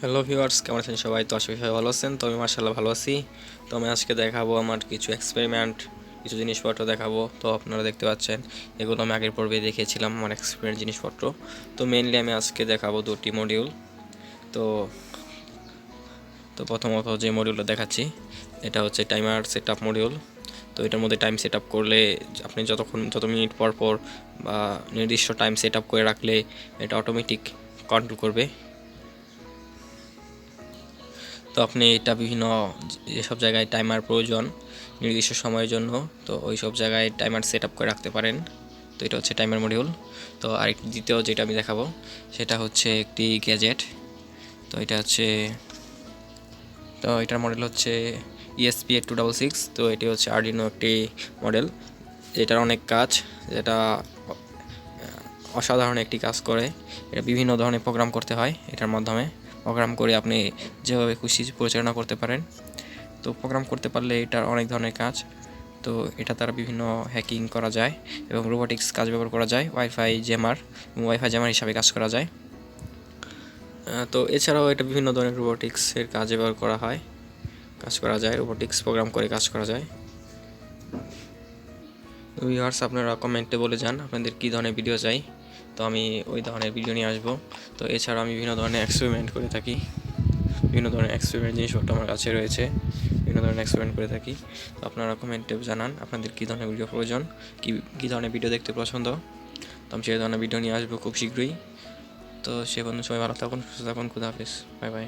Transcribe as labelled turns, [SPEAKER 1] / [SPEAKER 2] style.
[SPEAKER 1] Hello viewers কেমন আছেন সবাই? তো আশা সবাই ভালো আছেন। তো আমি মার্শাল্লাহ ভালো আছি। তো আমি আজকে দেখাবো আমার কিছু এক্সপেরিমেন্ট কিছু জিনিসপত্র দেখাবো। তো আপনারা দেখতে পাচ্ছেন, এগুলো আমি আগের পর্বে দেখিয়েছিলাম, আমার এক্সপেরিমেন্ট জিনিসপত্র। তো মেইনলি আমি আজকে দেখাবো দুটি মডিউল তো তো প্রথমত যে মডিউলটা দেখাচ্ছি, এটা হচ্ছে টাইমার সেট আপ মডিউল তো এটার মধ্যে টাইম সেট আপ করলে আপনি যতক্ষণ, যত মিনিট পর পর, বা নির্দিষ্ট টাইম সেট আপ করে রাখলে এটা অটোমেটিক কন্ট্রোল করবে। তো আপনি এটা বিভিন্ন যেসব জায়গায় টাইমার প্রয়োজন নির্দিষ্ট সময়ের জন্য, তো ওই সব জায়গায় টাইমার সেট আপ করে রাখতে পারেন। তো এটা হচ্ছে টাইমার মডিউল তো আরেকটি দ্বিতীয় যেটা আমি দেখাবো, সেটা হচ্ছে একটি গ্যাজেট তো এটা হচ্ছে, তো এটার মডেল হচ্ছে ইএসপি টু ডাবল সিক্স তো এটি হচ্ছে আর্ডিনো একটি মডেল এটার অনেক কাজ, যেটা অসাধারণ একটি কাজ করে। এটা বিভিন্ন ধরনের প্রোগ্রাম করতে হয় এটার মাধ্যমে। প্রোগ্রাম করে আপনি যেভাবে খুশি পরিচালনা করতে পারেন। তো প্রোগ্রাম করতে পারলে এটার অনেক ধরনের কাজ। তো এটা তারা বিভিন্ন হ্যাকিং করা যায় এবং রোবোটিক্স কাজ ব্যবহার করা যায় ওয়াইফাই জেমার ওয়াইফাই জেমার হিসাবে কাজ করা যায়। তো এছাড়াও এটা বিভিন্ন ধরনের রোবোটিক্সের কাজে ব্যবহার করা হয়। কাজ করা যায় রোবোটিক্স প্রোগ্রাম করে কাজ করা যায়। ভিউয়ার্স আপনারা কমেন্টে বলে যান, আপনাদের কী ধরনের ভিডিও চাই। তো আমি ওই ধরনের ভিডিও নিয়ে আসব। তো এছাড়া আমি বিভিন্ন ধরনের এক্সপেরিমেন্ট করে থাকি। বিভিন্ন ধরনের এক্সপেরিমেন্ট জিনিসপত্র আমার কাছে রয়েছে। বিভিন্ন ধরনের এক্সপেরিমেন্ট করে থাকি। তো আপনারা কমেন্টে জানান, আপনাদের কী ধরনের ভিডিও প্রয়োজন? কী কী ধরনের ভিডিও দেখতে পছন্দ? তো আমি সেই ধরনের ভিডিও নিয়ে আসব খুব শীঘ্রই। তো সে বন্ধু সবাই ভালো থাকুন, সুস্থ থাকুন, খুদা হাফিজ। Bye bye